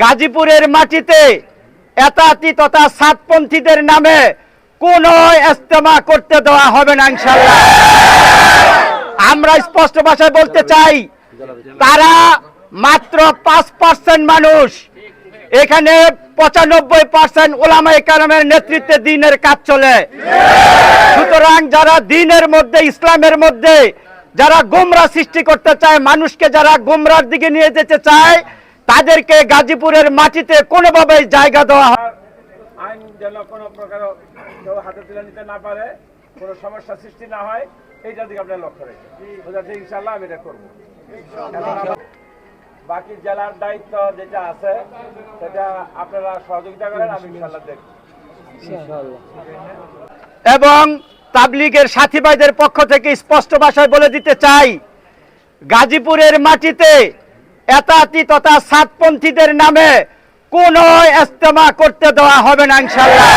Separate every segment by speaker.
Speaker 1: গাজীপুরের মাটিতে এতাতি তথা সাতপন্থীদের নামে কোন ইস্তেমা করতে দেওয়া হবে না ইনশাল্লাহ আমরা স্পষ্ট ভাষায় বলতে চাই, তারা মাত্র পাঁচ পার্সেন্ট মানুষ। এখানে পঁচানব্বই পার্সেন্ট ওলামাই কারামের নেতৃত্বে দিনের কাজ চলে। সুতরাং যারা দিনের মধ্যে, ইসলামের মধ্যে যারা গোমরা সৃষ্টি করতে চায়, মানুষকে যারা গোমরার দিকে নিয়ে যেতে চায় তাদেরকে গাজীপুরের মাটিতে কোনোভাবেই জায়গা দেওয়া হয়
Speaker 2: আইন যেন কোনো প্রকার কেউ হাতে তুলে নিতে না পারে কোনো সমস্যা সৃষ্টি না হয় এইটার দিকে আপনার লক্ষ্য রেখে। বোঝা ইনশাল্লাহ আমি এটা করব। বাকি জেলার দায়িত্ব যেটা আছে সেটা আপনারা সহযোগিতা করেন আমি ইনশাল্লাহ দেখব।
Speaker 1: এবং তাবলিগের সাথী ভাইদের পক্ষ থেকে স্পষ্ট ভাষায় বলে দিতে চাই গাজীপুরের মাটিতে এতাতি তথা সাতপন্থীদের নামে কোন ইস্তেমা করতে দেওয়া হবে না ইনশাল্লাহ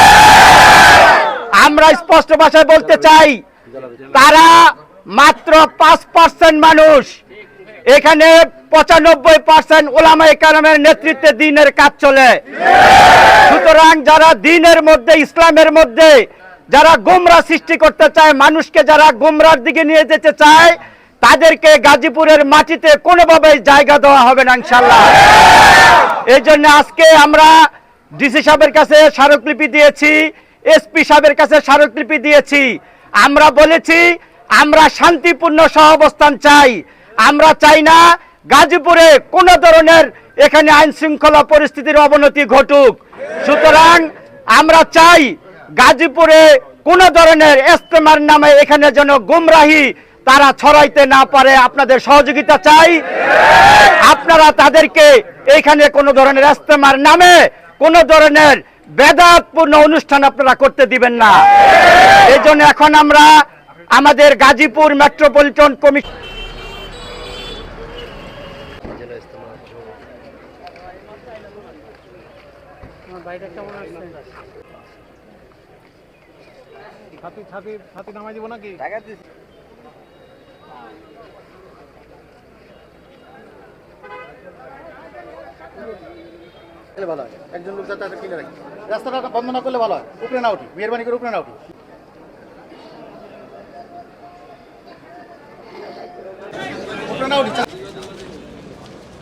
Speaker 1: আমরা স্পষ্ট ভাষায় বলতে চাই, তারা মাত্র পাঁচ পার্সেন্ট মানুষ। এখানে পঁচানব্বই পার্সেন্ট ওলামাই কারামের নেতৃত্বে দিনের কাজ চলে। সুতরাং যারা দিনের মধ্যে, ইসলামের মধ্যে যারা গোমরা সৃষ্টি করতে চায়, মানুষকে যারা গোমরার দিকে নিয়ে যেতে চায় তাদেরকে গাজীপুরের মাটিতে কোনোভাবেই জায়গা দেওয়া হবে না ইনশাল্লাহ এই জন্য আজকে আমরা ডিসি সাহেবের কাছে স্মারকলিপি দিয়েছি, এসপি সাহেবের কাছে স্মারকলিপি দিয়েছি। আমরা বলেছি, আমরা শান্তিপূর্ণ সহাবস্থান চাই। আমরা চাই না গাজীপুরে কোনো ধরনের এখানে আইন শৃঙ্খলা পরিস্থিতির অবনতি ঘটুক। সুতরাং আমরা চাই গাজীপুরে কোন ধরনের ইস্তেমার নামে এখানে যেন গুমরাহি তারা ছড়াইতে না পারে, আপনাদের সহযোগিতা চাই। আপনারা তাদেরকে এখানে কোন ধরনের ইস্তেমার নামে কোন ধরনের বেদাতপূর্ণ অনুষ্ঠান আপনারা করতে দিবেন না। এই জন্য এখন আমরা আমাদের গাজীপুর মেট্রোপলিটন কমিশন
Speaker 3: ছাতি ছাতি ছাতি নামাই দিব নাকি?
Speaker 4: একজন লোক যাতে কিনে রাখি। রাস্তাটা বন্ধ না করলে ভালো হয়। উপরে না উঠি। মেহরবানি করে উপরে না উঠি। উপরে না উঠি।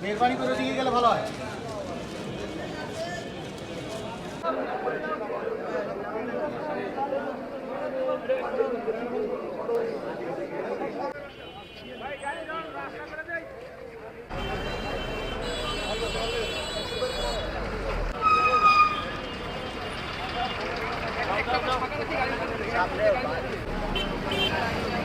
Speaker 4: মেহরবানি করে দিকে গেলে ভালো হয়। Thank you. Gabriel, vai.